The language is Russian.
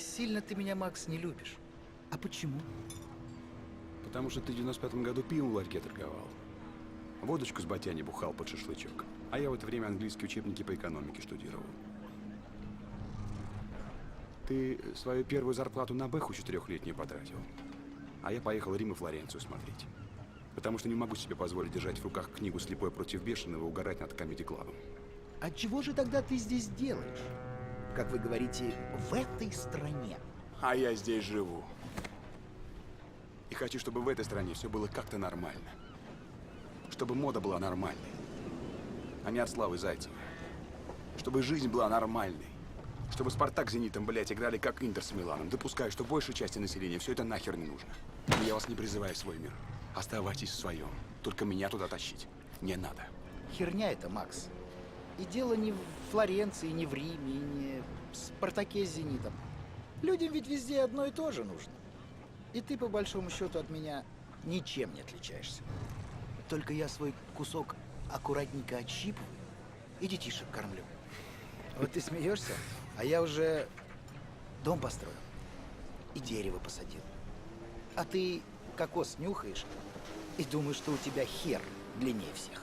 Сильно ты меня, Макс, не любишь. А почему? Потому что ты в 95-м году пивом в ларьке торговал. Водочку с батяни бухал под шашлычок. А я в это время английские учебники по экономике штудировал. Ты свою первую зарплату на Бэху четырехлетнюю потратил. А я поехал Рим и Флоренцию смотреть. Потому что не могу себе позволить держать в руках книгу «Слепой против бешеного» и угорать над комедий клабом. А чего же тогда ты здесь делаешь? Как вы говорите, в этой стране. А я здесь живу. И хочу, чтобы в этой стране все было как-то нормально. Чтобы мода была нормальной. А не от Славы Зайцева. Чтобы жизнь была нормальной. Чтобы Спартак с Зенитом, блядь, играли как Интер с Миланом. Допускаю, что большей части населения все это нахер не нужно. Но я вас не призываю в свой мир. Оставайтесь в своем. Только меня туда тащить не надо. Херня это, Макс. И дело не в Флоренции, не в Риме, не Спартаке с Зенитом. Людям ведь везде одно и то же нужно. И ты, по большому счету, от меня ничем не отличаешься. Только я свой кусок аккуратненько отщипываю и детишек кормлю. Вот ты смеешься, а я уже дом построил и дерево посадил. А ты кокос нюхаешь и думаешь, что у тебя хер длиннее всех.